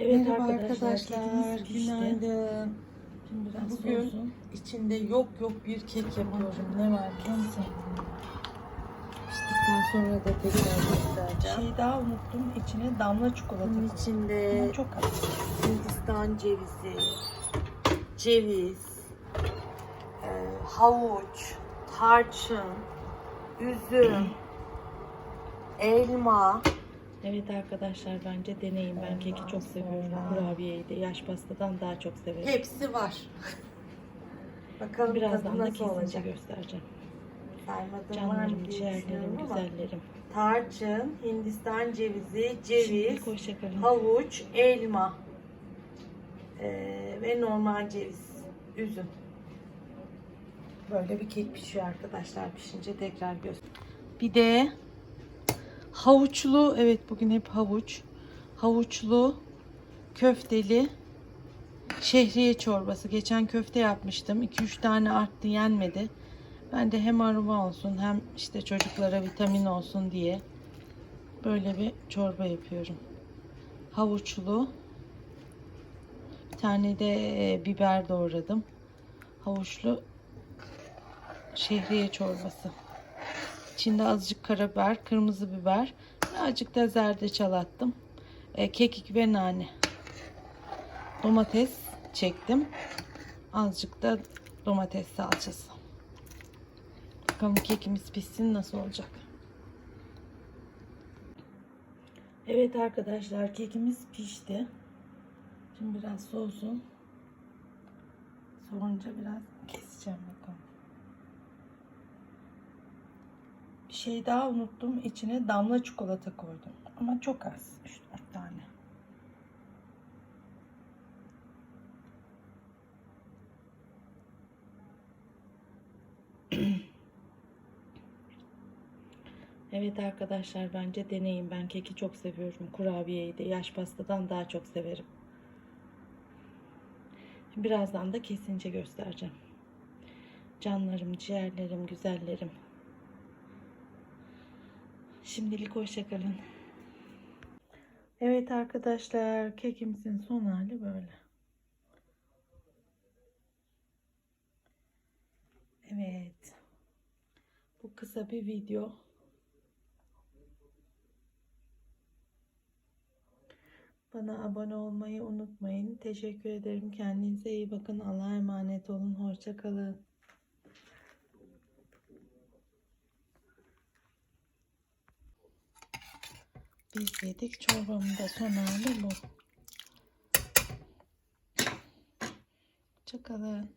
Evet Merhaba arkadaşlar, günaydın. Şimdi biraz Bugün soğusun. içinde yok yok bir kek yapıyorum. Ne var biliyor musun? Piştikten sonra da tekrar göstereceğim. şey daha unuttum. İçine damla çikolata Bunun içinde Ama çok az. Hindistan cevizi, ceviz, e, havuç, tarçın, üzüm, elma, Evet arkadaşlar bence deneyin. Ben keki çok seviyorum. Kurabiyeyi de yaş pastadan daha çok severim. hepsi var. Bakalım Birazdan tadı da nasıl kesince olacak. göstereceğim. Saymadım var mı Canlarım, diye ciğerlerim, düşünüyorum ama. güzellerim. Tarçın, Hindistan cevizi, Şimdilik ceviz, hoşçakalın. havuç, elma ee, ve normal ceviz, üzüm. Böyle bir kek pişiyor arkadaşlar. Pişince tekrar göster. Bir de havuçlu, evet bugün hep havuç. Havuçlu, köfteli, şehriye çorbası. Geçen köfte yapmıştım. 2-3 tane arttı yenmedi. Ben de hem aroma olsun hem işte çocuklara vitamin olsun diye böyle bir çorba yapıyorum. Havuçlu. Bir tane de e, biber doğradım. Havuçlu şehriye çorbası. İçinde azıcık karabiber, kırmızı biber, azıcık da zerdeçal attım. E, kekik ve nane. Domates çektim. Azıcık da domates salçası. Bakalım kekimiz pişsin nasıl olacak. Evet arkadaşlar kekimiz pişti. Şimdi biraz soğusun. Soğunca biraz keseceğim bakalım. Bir şey daha unuttum. İçine damla çikolata koydum. Ama çok az. 3-4 tane. Evet arkadaşlar bence deneyin. Ben keki çok seviyorum. Kurabiyeyi de yaş pastadan daha çok severim. Birazdan da kesince göstereceğim. Canlarım, ciğerlerim, güzellerim. Şimdilik hoşçakalın. Evet arkadaşlar kekimizin son hali böyle. Evet. Bu kısa bir video. Bana abone olmayı unutmayın. Teşekkür ederim. Kendinize iyi bakın. Allah'a emanet olun. Hoşça Biz yedik. Çorbamın da son hali bu. Hoşça kalın.